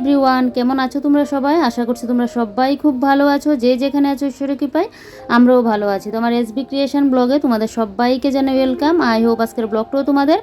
Everyone কেমন আছো তোমরা সবাই? আশা করছি তোমরা সবাই খুব ভালো আছো। যে যেখানে আছো, ঈশ্বরের কৃপায়, আমরাও ভালো আছি। তোমার এসবি ক্রিয়েশন ব্লগে তোমাদের সবাইকে জানাই ওয়েলকাম আই হোপ আজকের ব্লগটাও তোমাদের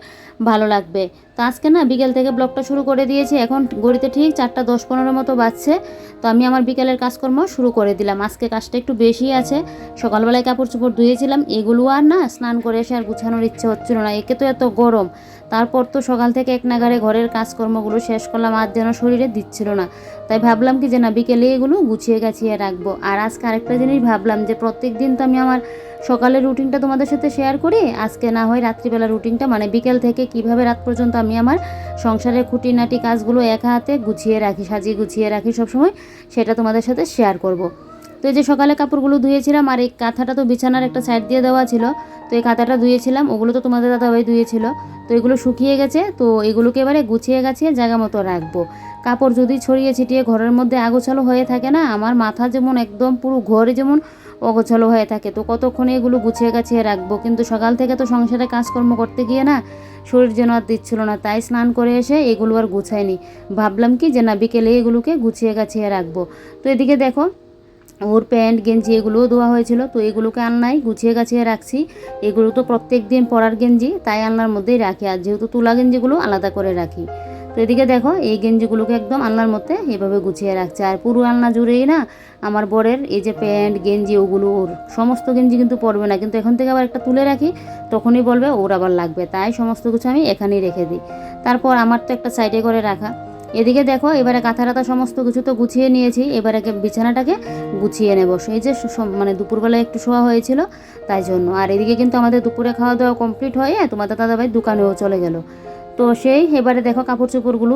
ভালো লাগবে। তো আজকে না বিকেল থেকে ব্লগটা শুরু করে দিয়েছি। এখন গড়িতে ঠিক চারটা দশ পনেরো মতো বাজছে। তো আমি আমার বিকেলের কাজকর্ম শুরু করে দিলাম। আজকে কাজটা একটু বেশি আছে। সকালবেলায় কাপড় চোপড় ধুয়েছিলাম। এগুলো আর না স্নান করে এসে আর গুছানোর ইচ্ছে হচ্ছিল না। একে তো এত গরম। তারপর তো সকাল থেকে এক নাগারে ঘরের কাজকর্মগুলো শেষ করলাম। আর যেন শরীরে দিচ্ছিল না। তাই ভাবলাম কি যে না বিকেলে এগুলো গুছিয়ে গাছিয়ে রাখব আর আজকে আরেকটা জিনিস ভাবলাম যে প্রত্যেক দিন তো আমি আমার সকালের রুটিনটা তোমাদের সাথে শেয়ার করি, আজকে না হয় রাত্রিবেলা রুটিনটা মানে বিকেল থেকে কীভাবে রাত পর্যন্ত আমি আমার সংসারের খুঁটিনাটি কাজগুলো একা হাতে গুছিয়ে রাখি, সাজিয়ে গুছিয়ে রাখি সবসময়, সেটা তোমাদের সাথে শেয়ার করব। তো এই যে সকালে কাপড়গুলো ধুয়েছিলাম, আর এই কাঁথাটা তো বিছানার একটা সাইড দিয়ে দেওয়া ছিল, তো এই কাঁথাটা ধুয়েছিলাম, ওগুলো তো তোমাদের দাদাভাই ধুয়েছিল তো এগুলো শুকিয়ে গেছে, তো এগুলোকে এবারে গুছিয়ে গাছিয়ে জায়গা মতো রাখব। কাপড় যদি ছড়িয়ে ছিটিয়ে ঘরের মধ্যে আগোছালো হয়ে থাকে না, আমার মাথা যেমন একদম পুরো ঘরে যেমন অগোছালো হয়ে থাকে, তো কতক্ষণে এগুলো গুছিয়ে গাছিয়ে রাখব? কিন্তু সকাল থেকে তো সংসারে কাজকর্ম করতে গিয়ে না শরীর যেন আর দিচ্ছিল না, তাই স্নান করে এসে এগুলো আর গুছাইনি। ভাবলাম কি যে না বিকেলে এগুলোকে গুছিয়ে গাছিয়ে রাখব। তো এদিকে দেখো ওর প্যান্ট, গেঞ্জি এগুলোও ধোয়া হয়েছিল, তো এগুলোকে আলনায় গুছিয়ে গাছিয়ে রাখছি। এগুলো তো প্রত্যেক দিন পরার গেঞ্জি, তাই আলনার মধ্যেই রাখি। আর যেহেতু তুলা গেঞ্জিগুলো আলাদা করে রাখি। তো এদিকে দেখো, এই গেঞ্জিগুলোকে একদম আলনার মধ্যে এভাবে গুছিয়ে রাখছে। আর পুরো আলনা জুড়েই না, আমার বরের এই যে প্যান্ট, গেঞ্জি, ওগুলো ওর সমস্ত গেঞ্জি কিন্তু পরবে না। কিন্তু এখন থেকে আবার একটা তুলে রাখি, তখনই বলবে ওর আবার লাগবে। তাই সমস্ত কিছু আমি এখানেই রেখে দিই। তারপর আমার তো একটা সাইডে করে রাখা। এদিকে দেখো, এবারে কাঁথা রাতা সমস্ত কিছু তো গুছিয়ে নিয়েছি, এবারে বিছানাটাকে গুছিয়ে নেব। সেই যে মানে দুপুরবেলায় একটু শোয়া হয়েছিল, তাই জন্য। আর এদিকে কিন্তু আমাদের দুপুরে খাওয়া দাওয়া কমপ্লিট হয়ে তোমাদের দাদাভাই দোকানেও চলে গেল। তো সেই, এবারে দেখো কাপড় চোপড়গুলো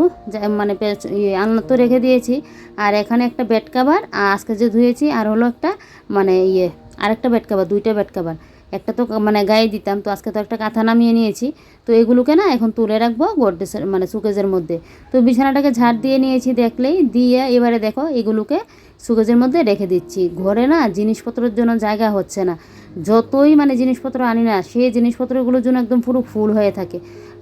মানে ইয়ে আলনা তো রেখে দিয়েছি, আর এখানে একটা বেড কাভার আজকে যে ধুয়েছি, আর হলো একটা মানে ইয়ে আরেকটা বেড কাভার দুইটা বেড কাভার একটা তো মানে গায়ে দিতাম, তো আজকে তো একটা কাঁথা নামিয়ে নিয়েছি। তো এগুলোকে না এখন তুলে রাখব গোডেসের মানে সুকেজের মধ্যে। তো বিছানাটাকে ঝাড় দিয়ে নিয়েছি দেখলেই, দিয়ে এবারে দেখো এগুলোকে সুকেজের মধ্যে রেখে দিচ্ছি। ঘরে না জিনিসপত্রের জন্য জায়গা হচ্ছে না। যতই মানে জিনিসপত্র আনি না, সেই জিনিসপত্রগুলোর জন্য একদম পুরো ফুল হয়ে থাকে।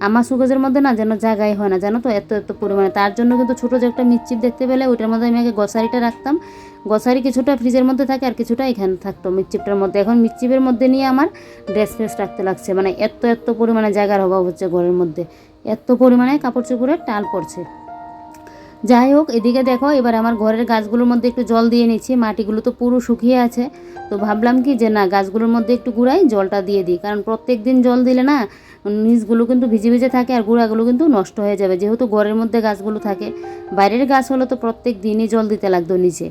আমার সুকেজের মধ্যে না যেন জায়গায় হয় না, জানো তো? এত এত পরিমাণে। তার জন্য কিন্তু ছোটো যে একটা মিচ্ছিপ দেখতে পেলে ওইটার মধ্যে আমি আগে গসারিটা রাখতাম। গসারি কিছুটা ফ্রিজের মধ্যে থাকে আর কিছুটা এখানে থাকতো মিচ্চিপটার মধ্যে। এখন মিচ্চিপের মধ্যে নিয়ে আমার ড্রেস ফ্রেস রাখতে লাগছে। মানে এত এত পরিমাণে জায়গার অভাব হচ্ছে ঘরের মধ্যে। এত পরিমাণে কাপড় চোপড়ের টাল পড়ছে। যাই হোক, এদিকে দেখো, এবার আমার ঘরের গাছগুলোর মধ্যে একটু জল দিয়ে নিচ্ছি। মাটিগুলো তো পুরো শুকিয়ে আছে। তো ভাবলাম কি যে না, গাছগুলোর মধ্যে একটু গুঁড়াই জলটা দিয়ে দিই। কারণ প্রত্যেক দিন জল দিলে না নিচগুলো কিন্তু ভিজে ভিজে থাকে আর গুঁড়াগুলো কিন্তু নষ্ট হয়ে যাবে। যেহেতু ঘরের মধ্যে গাছগুলো থাকে, বাইরের গাছ হলে তো প্রত্যেক দিনই জল দিতে লাগতো নিচে।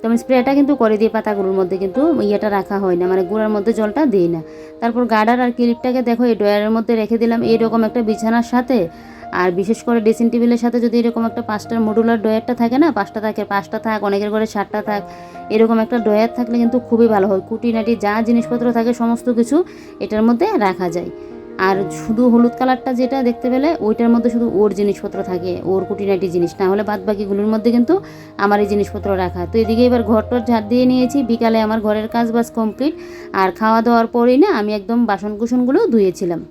তো আমি স্প্রেটা কিন্তু করে দিই পাতাগুলোর মধ্যে, কিন্তু ইয়েটা রাখা হয় না মানে গুঁড়ার মধ্যে জলটা দিই না। তারপর গার্ডার আর ক্লিপটাকে দেখো, এই ড্রয়ারের মধ্যে রেখে দিলাম এইরকম একটা বিছানার সাথে। আর বিশেষ করে ড্রেসিং টেবিলের সাথে যদি এরকম একটা পাঁচটার মডুলার ড্রয়ারটা থাকে না, পাঁচটা থাকে, পাঁচটা থাক, অনেকের ঘরে সাতটা থাক, এরকম একটা ড্রয়ার থাকলে কিন্তু খুবই ভালো হয়। কুটিনাটি যা জিনিসপত্র থাকে, সমস্ত কিছু এটার মধ্যে রাখা যায়। আর শুধু হলুদ কালারটা যেটা দেখতে পেলে, ওইটার মধ্যে শুধু ওর জিনিসপত্র থাকে, ওর কুটিনাটি জিনিস। না হলে বাদ বাকিগুলোর মধ্যে কিন্তু আমার এই জিনিসপত্র রাখা। তো এদিকে এবার ঘরটর ঝাড় দিয়ে নিয়েছি, বিকালে আমার ঘরের কাজ বাজ কমপ্লিট আর খাওয়া দাওয়ার পরেই না আমি একদম বাসন কুসনগুলো ধুয়েছিলাম।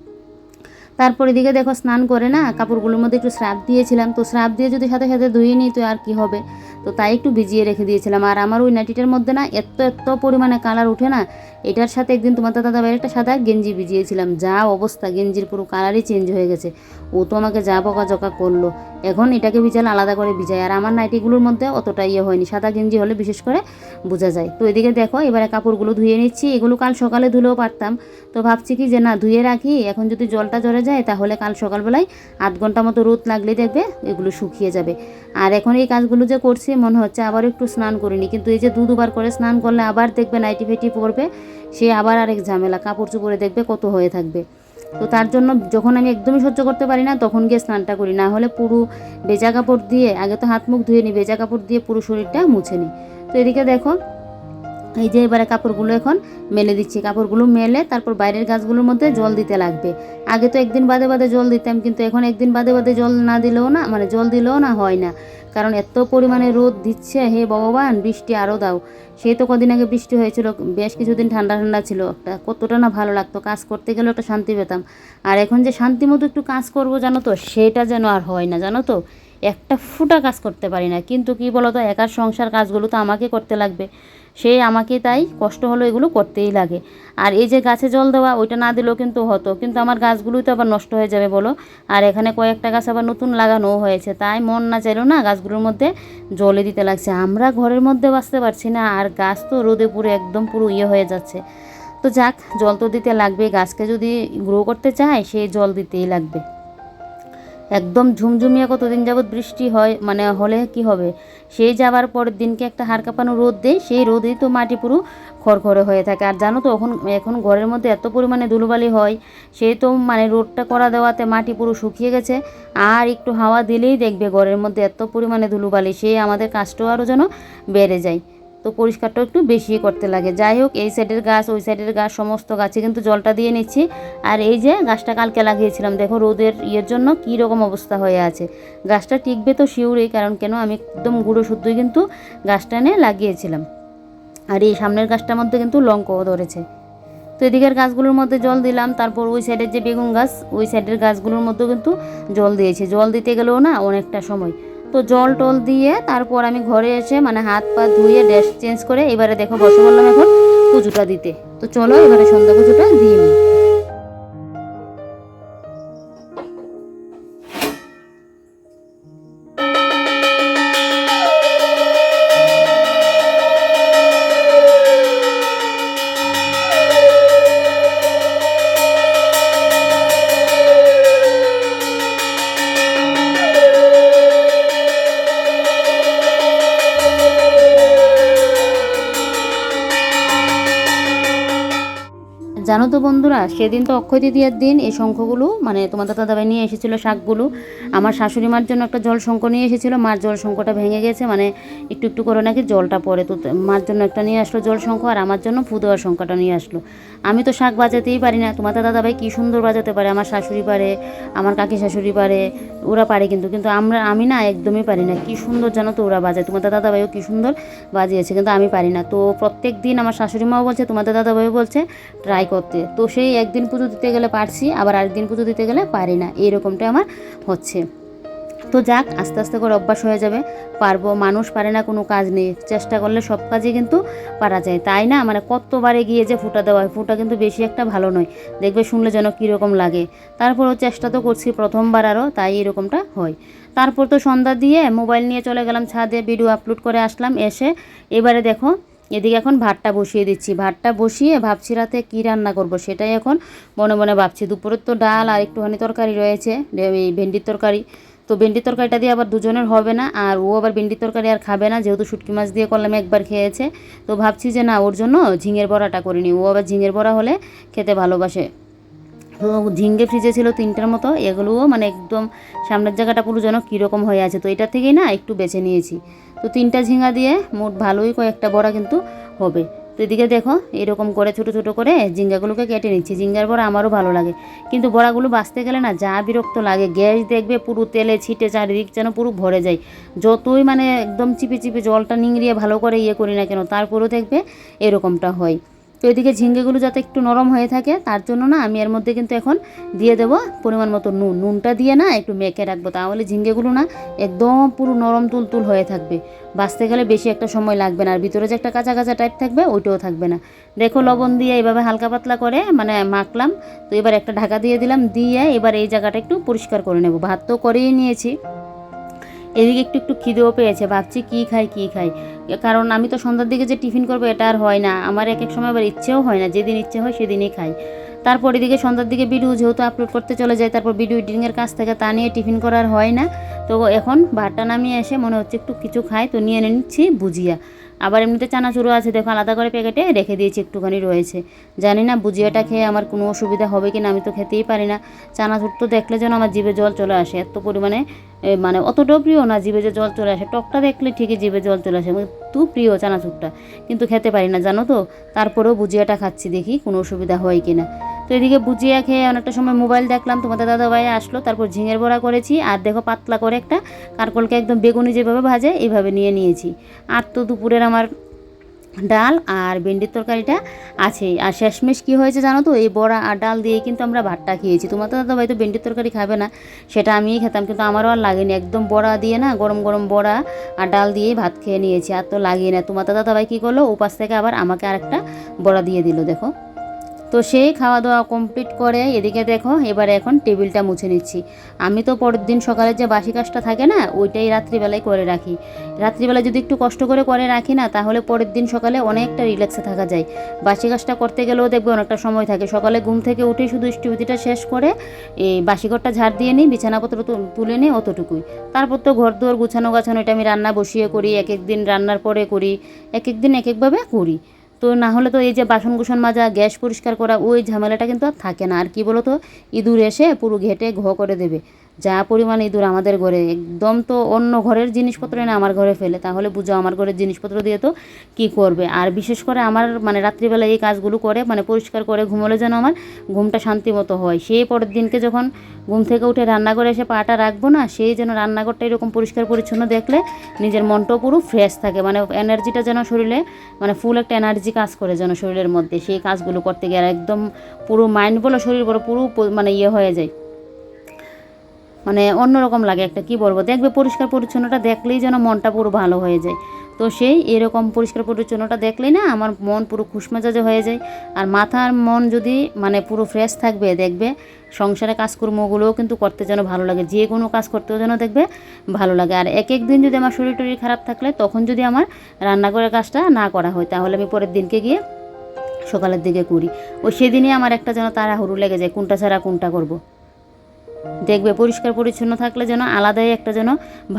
তারপর এদিকে দেখো স্নান করে না কাপড়গুলোর মধ্যে একটু স্রাব দিয়েছিলাম। তো স্রাব দিয়ে যদি সাথে সাথে ধুয়ে নিই তো আর কি হবে? তো তাই একটু ভিজিয়ে রেখে দিয়েছিলাম। আর আমার ওই নাইটিটার মধ্যে না এত এত পরিমাণে কালার উঠে না এটার সাথে একদিন তোমার দাদা বাইরে একটা সাদা গেঞ্জি ভিজিয়েছিলাম। যা অবস্থা, গেঞ্জির পুরো কালারই চেঞ্জ হয়ে গেছে। ও তো আমাকে যা বকাঝকা করল। এখন এটাকে ভিজালে আলাদা করে ভিজাই আর আমার নাইটিগুলোর মধ্যে অতটা ইয়ে হয়নি। সাদা গেঞ্জি হলে বিশেষ করে বোঝা যায়। তো এদিকে দেখো, এবারে কাপড়গুলো ধুয়ে নিচ্ছি। এগুলো কাল সকালে ধুলেও পারতাম। তো ভাবছি কি যে, না, ধুয়ে রাখি। এখন যদি জলটা জ্বরে যায়, তাহলে কাল সকালবেলায় আধ ঘণ্টা মতো রোদ লাগলে দেখবে এগুলো শুকিয়ে যাবে। আর এখন এই কাজগুলো যে করছি, মনে হচ্ছে আবার একটু স্নান করিনি কিন্তু এই যে দু দুবার করে স্নান করলে আবার দেখবে নাইটি ফেটি পরবে। সে আবার আরেক ঝামেলা, কাপড় চুপড়ে দেখবে কত হয়ে থাকবে। তো তার জন্য যখন আমি একদমই সহ্য করতে পারি না, তখন গিয়ে স্নানটা করি। না হলে পুরো বেজা কাপড় দিয়ে, আগে তো হাত মুখ ধুয়ে নিই বেজা কাপড় দিয়ে পুরো শরীরটা মুছে নিই তো এদিকে দেখো এই যে এবারে কাপড়গুলো এখন মেলে দিচ্ছি। কাপড়গুলো মেলে তারপর বাইরের গাছগুলোর মধ্যে জল দিতে লাগবে। আগে তো একদিন বাদে বাদে জল দিতাম, কিন্তু এখন একদিন বাদে বাদে জল না দিলেও না মানে জল দিলেও না হয় না। কারণ এত পরিমাণে রোদ দিচ্ছে, হে ভগবান, বৃষ্টি আরও দাও। সেই তো কদিন আগে বৃষ্টি হয়েছিল, বেশ কিছুদিন ঠান্ডা ঠান্ডা ছিল। একটা কতটা না ভালো লাগতো, কাজ করতে গেলেও একটা শান্তি পেতাম। আর এখন যে শান্তি মতো একটু কাজ করব, জানো তো, সেটা যেন আর হয় না, জানো তো। একটা ফুটা কাজ করতে পারি না, কিন্তু কি বলতো, একার সংসার কাজগুলো তো আমাকে করতে লাগবে। সে আমাকে তাই কষ্ট হলো এগুলো করতেই লাগে। আর এই যে গাছে জল দেওয়া, ওইটা না দিলেও কিন্তু হতো। কিন্তু আমার গাছগুলোই তো আবার নষ্ট হয়ে যাবে বলো। আর এখানে কয়েকটা গাছ আবার নতুন লাগানোও হয়েছে। তাই মন না চাইলেও না গাছগুলোর মধ্যে জলে দিতে লাগছে। আমরা ঘরের মধ্যে বাঁচতে পারছি না, আর গাছ তো রোদে পুরো একদম পুরো ইয়ে হয়ে যাচ্ছে। তো যাক, জল তো দিতে লাগবে গাছকে যদি গ্রো করতে চায়, সে জল দিতেই লাগবে। একদম ঝুমঝুমিয়ে কতদিন যাবৎ বৃষ্টি হয় মানে হলে কি হবে? সেই যাবার পরের দিনকে একটা হাড় কাঁপানো রোদ দেয়, সেই রোদেই তো মাটি পুরো খড়খড়ে হয়ে থাকে। আর জানো তো, এখন এখন ঘরের মধ্যে এত পরিমাণে ধুলোবালি হয় সেই তো মানে রোদটা করা দেওয়াতে মাটি পুরো শুকিয়ে গেছে। আর একটু হাওয়া দিলেই দেখবে ঘরের মধ্যে এত পরিমাণে ধুলোবালি সেই আমাদের কাজটাও আরও যেন বেড়ে যায়। তো পরিষ্কারটাও একটু বেশি করতে লাগে। যাই হোক, এই সাইডের গাছ, ওই সাইডের গাছ, সমস্ত গাছে কিন্তু জলটা দিয়ে নিচ্ছি। আর এই যে গাছটা কালকে লাগিয়েছিলাম, দেখো রোদের ইয়ের জন্য কী রকম অবস্থা হয়ে আছে। গাছটা টিকবে তো শিউরেই, কারণ কেন, আমি একদম গুঁড়ো শুদ্ধই কিন্তু গাছটা এনে লাগিয়েছিলাম। আর এই সামনের গাছটার মধ্যে কিন্তু লঙ্কাও ধরেছে। তো এদিকের গাছগুলোর মধ্যে জল দিলাম, তারপর ওই সাইডের যে বেগুন গাছ, ওই সাইডের গাছগুলোর মধ্যেও কিন্তু জল দিয়েছে। জল দিতে গেলেও না অনেকটা সময়। তো জল টল দিয়ে তারপর আমি ঘরে এসে মানে হাত পা ধুয়ে ড্রেস চেঞ্জ করে এবারে দেখো বসে বললাম এখন পুজোটা দিতে। তো চলো এবারে সন্ধ্যা পুজোটা দিয়ে নিই। জানো তো বন্ধুরা, সেদিন তো অক্ষয় তৃতীয়ার দিন এই শঙ্খগুলো মানে তোমাদের দাদাভাই নিয়ে এসেছিল শাকগুলো। আমার শাশুড়ি মার জন্য একটা জল শঙ্খ নিয়ে এসেছিল, মার জল শঙ্খটা ভেঙে গেছে মানে একটু একটু করে নাকি জলটা পড়ে তো মার জন্য একটা নিয়ে আসলো জল শঙ্খ, আর আমার জন্য ফু দেওয়ার শঙ্খটা নিয়ে আসলো। আমি তো শাক বাজাতেই পারি না তোমাদের দাদাভাই কী সুন্দর বাজাতে পারে, আমার শাশুড়ি পারে, আমার কাকি শাশুড়ি পারে, ওরা পারে কিন্তু কিন্তু আমরা, আমি না একদমই পারি না, কী সুন্দর জানো তো ওরা বাজায় তোমাদের দাদাভাইও কী সুন্দর বাজিয়েছে, কিন্তু আমি পারি না। তো প্রত্যেক দিন আমার শাশুড়ি মাও বলছে তোমাদের দাদাভাইও বলছে ট্রাই করতে তো সেই একদিন পুজো দিতে গেলে পারছি, আবার আরেকদিন পুজো দিতে গেলে পারি না। এইরকমটা আমার হচ্ছে। তো যাক, আস্তে আস্তে করে অভ্যাস হয়ে যাবে। পারব, মানুষ পারে না, কোনো কাজ নেই। চেষ্টা করলে সব কাজই কিন্তু পারা যায়। তাই না? মানে কতবারে গিয়ে যে ফুটা দেওয়া হয়, ফুটা কিন্তু বেশি একটা ভালো নয়। দেখবে শুনলে যেন কীরকম লাগে। তারপরও চেষ্টা তো করছি প্রথমবার আরও, তাই এরকমটা হয়। তারপর তো সন্ধ্যা দিয়ে মোবাইল নিয়ে চলে গেলাম ছাদে, ভিডিও আপলোড করে আসলাম এসে। এবারে দেখো এদিকে এখন ভাতটা বসিয়ে দিচ্ছি। ভাতটা বসিয়ে ভাবছি রাতে কী রান্না করব সেটাই এখন মনে মনে ভাবছি। দুপুরের তো ডাল আর একটুখানি তরকারি রয়েছে এই ভেন্ডির তরকারি। তো ভেন্ডির তরকারিটা দিয়ে আবার দুজনের হবে না, আর ও আবার ভেন্ডির তরকারি আর খাবে না, যেহেতু শুটকি মাছ দিয়ে করলাম, একবার খেয়েছে। তো ভাবছি যে না, ওর জন্য ঝিঙের বড়াটা করিনি ও আবার ঝিঙের বড়া হলে খেতে ভালোবাসে। তো ঝিঙ্গে ফ্রিজে ছিল তিনটার মতো, এগুলোও মানে একদম সামনের জায়গাটা পুরো যেন কীরকম হয়ে আছে। তো এটা থেকেই না, একটু বেছে নিয়েছি। তো তিনটা ঝিঙা দিয়ে মোট ভালোই কয়েকটা বড়া কিন্তু হবে। তো এদিকে দেখো, এরকম করে ছোটো ছোটো করে ঝিঙ্গাগুলোকে কেটে নিচ্ছি। ঝিঙ্গার বড়া আমারও ভালো লাগে। কিন্তু বড়াগুলো বাঁচতে গেলে না যা বিরক্ত লাগে। গ্যাস দেখবে পুরো তেলে ছিটে চারিদিক যেন পুরো ভরে যায়। যতই মানে একদম চিপে চিপে জলটা নিংড়িয়ে ভালো করে ইয়ে করি না কেন, তারপরেও দেখবে এরকমটা হয়। তো এদিকে ঝিঙ্গেগুলো যাতে একটু নরম হয়ে থাকে, তার জন্য না আমি এর মধ্যে কিন্তু এখন দিয়ে দেবো পরিমাণ মতো নুন। নুনটা দিয়ে না একটু মেখে রাখব, তাহলে ঝিঙ্গেগুলো না একদম পুরো নরম তুলতুল হয়ে থাকবে। বাঁচতে গেলে বেশি একটা সময় লাগবে না, আর ভিতরে যে একটা কাঁচা কাঁচা টাইপ থাকবে, ওইটাও থাকবে না। দেখো লবণ দিয়ে এইভাবে হালকা পাতলা করে মানে মাখলাম, তো এবার একটা ঢাকা দিয়ে দিলাম, দিয়ে এবার এই জায়গাটা একটু পরিষ্কার করে নেব। ভাত তো করেই নিয়েছি। এদিকে একটু একটু খিদেও পেয়েছে, ভাবছি কী খাই কী খাই। কারণ আমি তো সন্ধ্যার দিকে যে টিফিন করব এটা আর হয় না। আমার এক এক সময় আবার ইচ্ছেও হয় না, যেদিন ইচ্ছে হয় সেদিনই খাই। তারপর এদিকে সন্ধ্যার দিকে ভিডিও যেহেতু আপলোড করতে চলে যায় তারপর ভিডিও এডিটিংয়ের কাছ থেকে, তা নিয়ে টিফিন করার হয় না। তো এখন ভাতটা নামিয়ে এসে মনে হচ্ছে একটু কিছু খাই, তো নিয়ে নিচ্ছি ভুজিয়া। আবার এমনিতে চানাচুরও আছে, দেখো আলাদা করে প্যাকেটে রেখে দিয়েছি, একটুখানি রয়েছে। জানি না বুজিয়াটা খেয়ে আমার কোনো অসুবিধা হবে কি না আমি তো খেতেই পারি না। চানাচুর তো দেখলে যেন আমার জিভে জল চলে আসে, এত পরিমাণে মানে অতটাও প্রিয় না, জিভে যে জল চলে আসে। টকটা দেখলে ঠিকই জিভে জল চলে আসে। তু প্রিয় চানাচুরটা। কিন্তু খেতে পারি না, জানো তো? তারপরেও বুঝিয়াটা খাচ্ছি দেখি কোনো অসুবিধা হয় কি না তো এদিকে বুঝিয়া খেয়ে অনেকটা সময় মোবাইল দেখলাম, তোমাদের দাদা ভাই আসলো, তারপর ঝিঙের বড়া করেছি, আর দেখো পাতলা করে একটা কারকলকে একদম বেগুনি যেভাবে ভাজে, এইভাবে নিয়ে নিয়েছি। আর তো দুপুরের আমার ডাল আর ভেন্ডির তরকারিটা আছেই। আর শেষমেশ কী হয়েছে জানো তো? এই বড়া আর ডাল দিয়ে কিন্তু আমরা ভাতটা খেয়েছি। তোমার তো দাদা ভাই তো ভেন্ডির তরকারি খাবে না, সেটা আমিই খেতাম। কিন্তু আমারও আর লাগেনি। একদম বড়া দিয়ে না, গরম গরম বড়া আর ডাল দিয়েই ভাত খেয়ে নিয়েছি। আর তো লাগিয়ে না। তোমার তো দাদা ভাই কী করল? উপাস থেকে আবার আমাকে আরেকটা বড়া দিয়ে দিল, দেখো। তো সেই খাওয়া দাওয়া কমপ্লিট করে এদিকে দেখো, এবারে এখন টেবিলটা মুছে নিচ্ছি। আমি তো পরের দিন সকালে যে বাসি কাজটা থাকে না, ওইটাই রাত্রিবেলায় করে রাখি। রাত্রিবেলা যদি একটু কষ্ট করে করে রাখি না, তাহলে পরের দিন সকালে অনেকটা রিল্যাক্সে থাকা যায়। বাসি কাজটা করতে গেলেও দেখবে অনেকটা সময় থাকে। সকালে ঘুম থেকে উঠে শুধু স্টিভিটিটা শেষ করে এই বাসিঘরটা ঝাড় দিয়ে নিই, বিছানাপত্র তুলে নিই অতটুকুই। তারপর তো ঘর দুয়ার গুছানো গাছানো এটা আমি রান্না বসিয়ে করি এক এক দিন রান্নার পরে করি এক এক দিন এক একভাবে করি। তো না হলে তো এই যে বাসন কুসন মাজা, গ্যাস পরিষ্কার করা, ওই ঝামেলাটা কিন্তু আর থাকে না। আর কি বলো তো ইঁদুর এসে পুরো ঘেটে ঘ করে দেবে। যা পরিমাণ ইঁদুর আমাদের ঘরে, একদম তো অন্য ঘরের জিনিসপত্র এনে আমার ঘরে ফেলে। তাহলে বুঝো আমার ঘরের জিনিসপত্র দিয়ে তো কি করবে? আর বিশেষ করে আমার মানে রাত্রিবেলা এই কাজগুলো করে মানে পরিষ্কার করে ঘুমোলে যেন আমার ঘুমটা শান্তি মতো হয়। সেই পরের দিনকে যখন ঘুম থেকে উঠে রান্নাঘরে এসে পাটা রাখব না, সেই যেন রান্নাঘরটা এরকম পরিষ্কার পরিচ্ছন্ন দেখলে নিজের মনটাও পুরো ফ্রেশ থাকে। মানে এনার্জিটা যেন শরীরে মানে ফুল একটা এনার্জি কাজ করে যেন শরীরের মধ্যে, সেই কাজগুলো করতে আর একদম পুরো মাইন্ড বলো শরীর বলো পুরো মানে ইয়ে হয়ে যায়। মানে অন্যরকম লাগে একটা, কি বলব? দেখবে পরিষ্কার পরিচ্ছন্নটা দেখলেই যেন মনটা পুরো ভালো হয়ে যায়। তো সেই এরকম পরিষ্কার পরিচ্ছন্নটা দেখলেই না আমার মন পুরো খুশমেজাজে হয়ে যায়। আর মাথার মন যদি মানে পুরো ফ্রেশ থাকবে, দেখবে সংসারে কাজকর্মগুলোও কিন্তু করতে যেন ভালো লাগে, যে কোনো কাজ করতেও যেন দেখবে ভালো লাগে। আর এক এক দিন যদি আমার শরীর টরীর খারাপ থাকলে তখন যদি আমার রান্নাঘরের কাজটা না করা হয়, তাহলে আমি পরের দিনকে গিয়ে সকালের দিকে করি। ওই সেদিনই আমার একটা যেন তাড়াহুড়ো লেগে যায়, কোনটা ছাড়া কোনটা করব। দেখবে, পরিষ্কার পরিচ্ছন্ন থাকলে যেন আলাদাই একটা যেন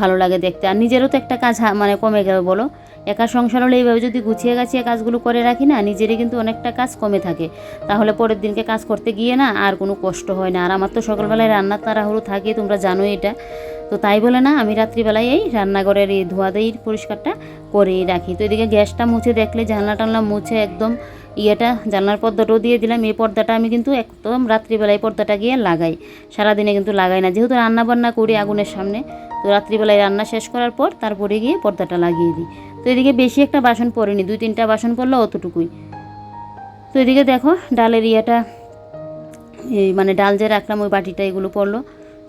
ভালো লাগে দেখতে। আর নিজেরও তো একটা কাজ মানে কমে গেল বলো। একা সংসার হলে এইভাবে যদি গুছিয়ে গাছিয়ে কাজগুলো করে রাখি না, নিজেরই কিন্তু অনেকটা কাজ কমে থাকে। তাহলে পরের দিনকে কাজ করতে গিয়ে না আর কোনো কষ্ট হয় না। আর আমার তো সকালবেলায় রান্নার তাড়াহুড়ো থাকে, তোমরা জানোই এটা। তো তাই বলে না, আমি রাত্রিবেলায় এই রান্নাঘরের এই ধোয়া ধোয়াদাই পরিষ্কারটা করেই রাখি। তো এদিকে গ্যাসটা মুছে দেখলে জানলা টানলা মুছে একদম ইয়েটা জানলার পর্দাটাও দিয়ে দিলাম। এই পর্দাটা আমি কিন্তু একদম রাত্রিবেলায় পর্দাটা গিয়ে লাগাই। সারাদিনে কিন্তু লাগাই না। যেহেতু রান্না বান্না করি আগুনের সামনে, তো রাত্রিবেলায় রান্না শেষ করার পর তারপরে গিয়ে পর্দাটা লাগিয়ে দিই। তো এদিকে বেশি একটা বাসন পড়েনি, দুই তিনটা বাসন পড়ল অতটুকুই। তো এদিকে দেখো ডালের ইয়েটা, এই মানে ডাল যে রাখলাম ওই বাটিটা এগুলো পড়ল।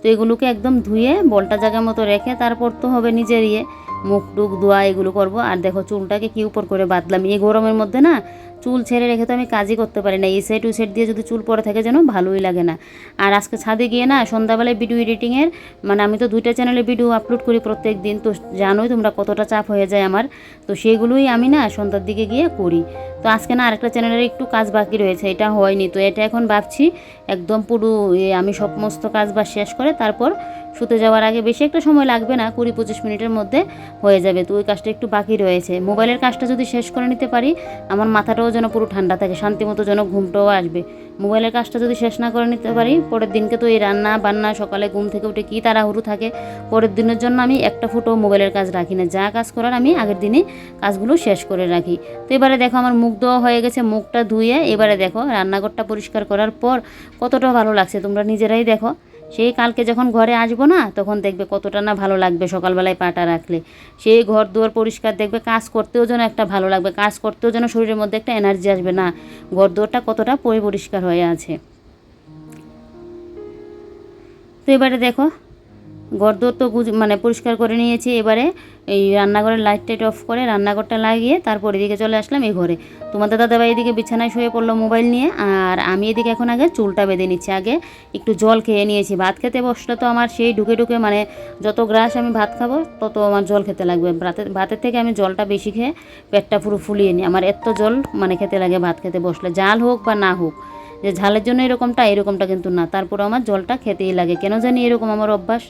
তো এগুলোকে একদম ধুয়ে বলটা জায়গার মতো রেখে তারপর তো হবে নিজের ইয়ে মুখ টুক ধোয়া এগুলো করব। আর দেখো চুলটাকে কি উপর করে বাঁধলাম। এই গরমের মধ্যে না চুল ছেড়ে রেখে তো আমি কাজই করতে পারি না। এই সাইড ওই সাইড দিয়ে যদি চুল পরে থাকে যেন ভালোই লাগে না। আর আজকে ছাদে গিয়ে না, সন্ধ্যাবেলায় ভিডিও এডিটিংয়ের মানে আমি তো দুইটা চ্যানেলে ভিডিও আপলোড করি প্রত্যেক দিন, তো জানোই তোমরা কতটা চাপ হয়ে যায় আমার। তো সেগুলোই আমি না, সন্ধ্যার দিকে গিয়ে করি। তো আজকে না আরেকটা চ্যানেলের একটু কাজ বাকি রয়েছে, এটা হয়নি। তো এটা এখন ভাবছি, একদম পুরো আমি সমস্ত কাজ বাজ শেষ করে তারপর শুতে যাওয়ার আগে বেশি একটা সময় লাগবে না, কুড়ি পঁচিশ মিনিটের মধ্যে হয়ে যাবে। তো ওই কাজটা একটু বাকি রয়েছে। মোবাইলের কাজটা যদি শেষ করে নিতে পারি, আমার মাথাটাও যেন পুরো ঠান্ডা থাকে শান্তিমতো যেন ঘুমটাও আসবে। মোবাইলের কাজটা যদি শেষ না করে নিতে পারি, পরের দিনকে তো এই রান্না বান্না, সকালে ঘুম থেকে উঠে কী তাড়াহুড়ো থাকে, পরের দিনের জন্য আমি একটা ফুটো মোবাইলের কাজ রাখি না। যা কাজ করার আমি আগের দিনে কাজগুলো শেষ করে রাখি। তো এবারে দেখো, আমার মুখ ধোয়া হয়ে গেছে, মুখটা ধুয়ে এবারে দেখো, রান্নাঘরটা পরিষ্কার করার পর কতটা ভালো লাগছে তোমরা নিজেরাই দেখো। সেই কালকে যখন ঘরে আসব না, তখন দেখবে কতটা না ভালো লাগবে সকালবেলায় পাটা রাখলে। সেই ঘর দুয়ার পরিষ্কার দেখবে কাজ করতেও যেন একটা ভালো লাগবে, কাজ করতেও যেন শরীরের মধ্যে একটা এনার্জি আসবে না। ঘর দুয়ারটা কতটা পরি পরিষ্কার হয়ে আছে। তো এবারে দেখো, ঘর দুয়ার তো মানে পরিষ্কার করে নিয়েছি। এবারে এই রান্নাঘরের লাইট টাইট অফ করে রান্নাঘরটা লাগিয়ে তারপর এদিকে চলে আসলাম এই ঘরে। তোমাদের দাদাভাই এদিকে বিছানায় শুয়ে পড়ল মোবাইল নিয়ে আর আমি এদিকে এখন আগে চুলটা বেঁধে নিচ্ছি। আগে একটু জল খেয়ে নিয়েছি। ভাত খেতে বসলে তো আমার সেই ঢুকে ঢুকে মানে যত গ্রাস আমি ভাত খাব, তত আমার জল খেতে লাগবে। ভাতের ভাতের থেকে আমি জলটা বেশি খেয়ে পেটটা পুরো ফুলিয়ে নিই। আমার এত জল মানে খেতে লাগে ভাত খেতে বসলে। জাল হোক বা না হোক যে ঝালের জন্য এরকমটা এরকমটা কিন্তু না। তারপর আমার জলটা খেতেই লাগে। কেন জানি এরকম আমার অভ্যাস।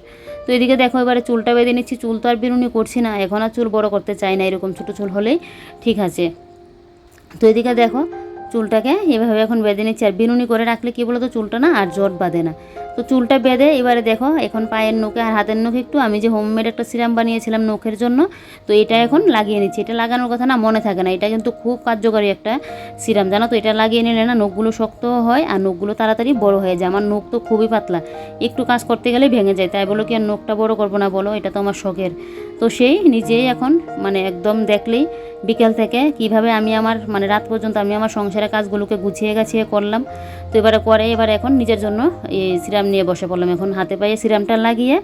তো এদিকে দেখো, এবারে চুলটা বেঁধে নিচ্ছি। চুল তো আর বেরুনি, করছি না। এখন আর চুল বড় করতে চাই না। এরকম ছোটো চুল হলেই ঠিক আছে। তো এদিকে দেখো চুলটাকে এভাবে এখন বেঁধে নিচ্ছি। আর বিনুনি করে রাখলে কী বলো তো চুলটা না আর জট বাঁধে না। তো চুলটা বেঁধে এবারে দেখো, এখন পায়ের নখে আর হাতের নখে একটু আমি যে হোমমেড একটা সিরাম বানিয়েছিলাম নখের জন্য, তো এটা এখন লাগিয়ে নিচ্ছি। এটা লাগানোর কথা না মনে থাকে না। এটা কিন্তু খুব কার্যকরী একটা সিরাম জানো তো? এটা লাগিয়ে নিলে না নখগুলো শক্ত হয় আর নখগুলো তাড়াতাড়ি বড় হয়ে যায়। আমার নখ তো খুবই পাতলা। একটু কাজ করতে গেলে ভেঙে যায়। তাই বলো কি আর নখটা বড় করব না বলো? এটা তো আমার শখের। তো সেই নিজেই এখন মানে একদম দেখলেই বিকেল থেকে কীভাবে আমি আমার মানে রাত পর্যন্ত আমি আমার সংসারের কাজগুলোকে গুছিয়ে গাছিয়ে করলাম। তো এবারে করে এবার এখন নিজের জন্য এই সিরাম নিয়ে বসে পড়লাম। এখন হাতে পায়ে সিরামটা লাগিয়ে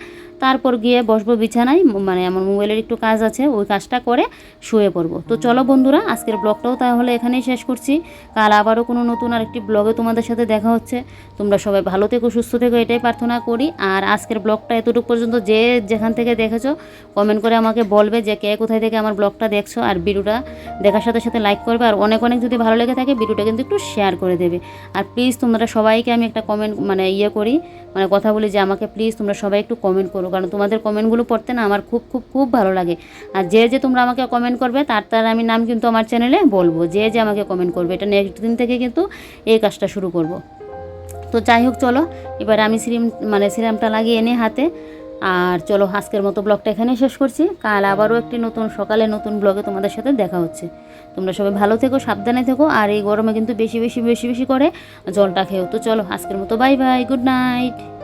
তারপর গিয়ে বসবো বিছানায় মানে আমার মোবাইলের একটু কাজ আছে, ওই কাজটা করে শুয়ে পড়ব। তো চলো বন্ধুরা, আজকের ব্লগটাও তাহলে এখানেই শেষ করছি। কাল আবারও কোনো নতুন আরেকটি ব্লগে তোমাদের সাথে দেখা হচ্ছে। তোমরা সবাই ভালো থেকো, সুস্থ থেকো, এটাই প্রার্থনা করি। আর আজকের ব্লগটা এতটুকু পর্যন্ত যে যেখান থেকে দেখেছ কমেন্ট করে আমাকে বলবে যে কে কোথায় থেকে আমার ব্লগটা দেখছ। আর ভিডিওটা দেখার সাথে সাথে লাইক করবে। আর অনেক অনেক যদি ভালো লেগে থাকে, ভিডিওটা কিন্তু একটু শেয়ার করে দেবে। আর প্লিজ তোমরা সবাইকে আমি একটা কমেন্ট মানে ইয়ে করি মানে কথা বলি যে আমাকে প্লিজ তোমরা সবাই একটু কমেন্ট করো, কারণ তোমাদের কমেন্টগুলো পড়তে না আমার খুব খুব খুব ভালো লাগে। আর যে যে তোমরা আমাকে কমেন্ট করবে, তার তার আমি নাম কিন্তু আমার চ্যানেলে বলব, যে যে আমাকে কমেন্ট করবে। এটা নেক্সট দিন থেকে কিন্তু এই কাজটা শুরু করব। তো যাই হোক, চলো, এবার আমি সিরিম মানে সিরামটা লাগিয়ে এনে হাতে আর চলো আজকের মতো ব্লগটা এখানেই শেষ করছি। কাল আবারও একটি নতুন সকালে নতুন ব্লগে তোমাদের সাথে দেখা হচ্ছে। তোমরা সবাই ভালো থেকো, সাবধানে থেকো, আর এই গরমে কিন্তু বেশি বেশি বেশি বেশি করে জলটা খেয়েও তো চলো আজকের মতো বাই বাই গুড নাইট